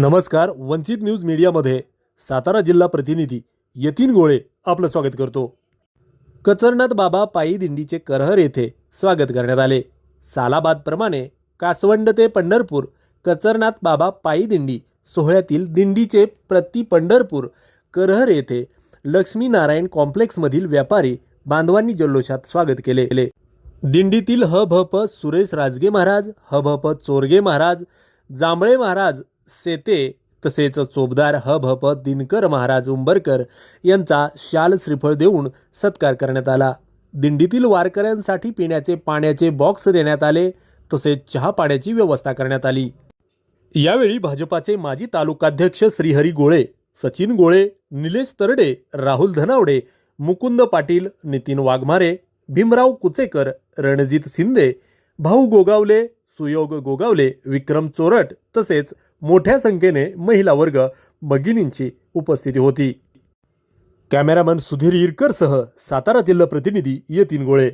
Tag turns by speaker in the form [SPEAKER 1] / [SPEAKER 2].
[SPEAKER 1] नमस्कार वंचित न्यूज मीडियामध्ये सातारा जिल्हा प्रतिनिधी यतीन गोळे आपलं स्वागत करतो. कचरनाथ बाबा पायी दिंडीचे करहर येथे स्वागत करण्यात आले. सालाबादप्रमाणे कासवंड ते पंढरपूर कचरनाथ बाबा पायी दिंडी सोहळ्यातील दिंडीचे प्रति पंढरपूर करहर येथे लक्ष्मीनारायण कॉम्प्लेक्समधील व्यापारी बांधवांनी जल्लोषात स्वागत केले. दिंडीतील ह भ प सुरेश राजगे महाराज ह भ प चोरगे महाराज जांभळे महाराज सेते तसेच चोबदार हब भ दिनकर महाराज उंबरकर यांचा शाल श्रीफळ देऊन सत्कार करण्यात आला. दिंडीतील वारकऱ्यांसाठी पिण्याचे पाण्याचे बॉक्स देण्यात आले तसेच चहा पाण्याची व्यवस्था करण्यात आली. यावेळी भाजपाचे माजी तालुकाध्यक्ष श्रीहरी गोळे सचिन गोळे निलेश तरडे राहुल धनावडे मुकुंद पाटील नितीन वाघमारे भीमराव कुचेकर रणजित शिंदे भाऊ गोगावले सुयोग गोगावले विक्रम चोरट तसेच मोठ्या संख्येने महिला वर्ग भगिनींची उपस्थिती होती. कॅमेरामन सुधीर इरकरसह सातारा जिल्हा प्रतिनिधी यतीन गोळे.